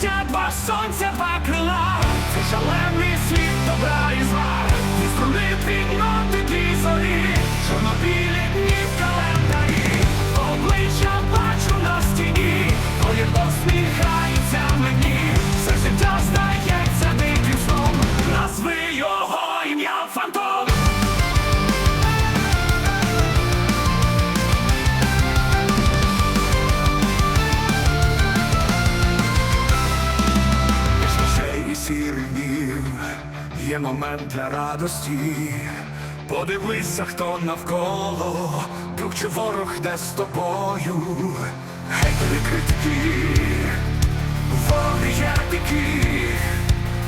життя, два сонця, два крила. Це шалений світ добра і зла. І струни підноти дві зорі Чорнобілі дні в календарі. Обличчя бачу на стіні. Коли посміхається мені. Все життя здається диким сном. Назви його ім'я фантом Є момент для радості. Подивися, хто навколо Друг чи ворог де з тобою? Гей, критики є такі.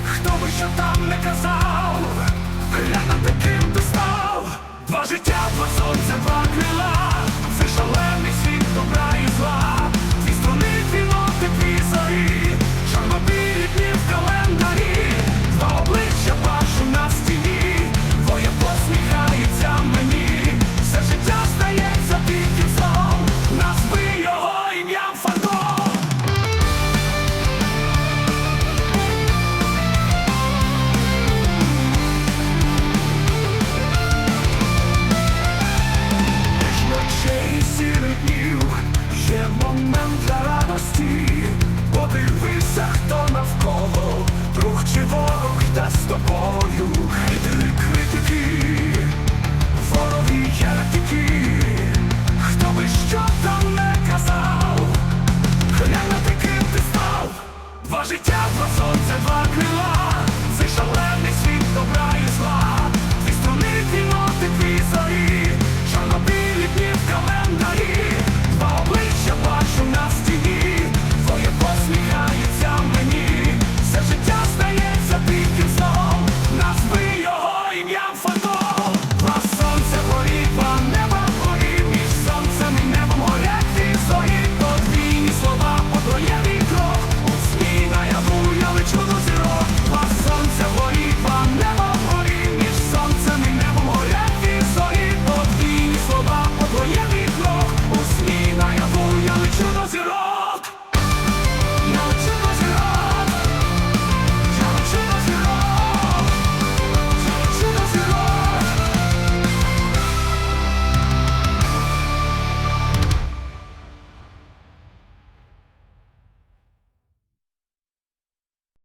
Хто би що там не казав Глянути ким днів ще момент для радості down.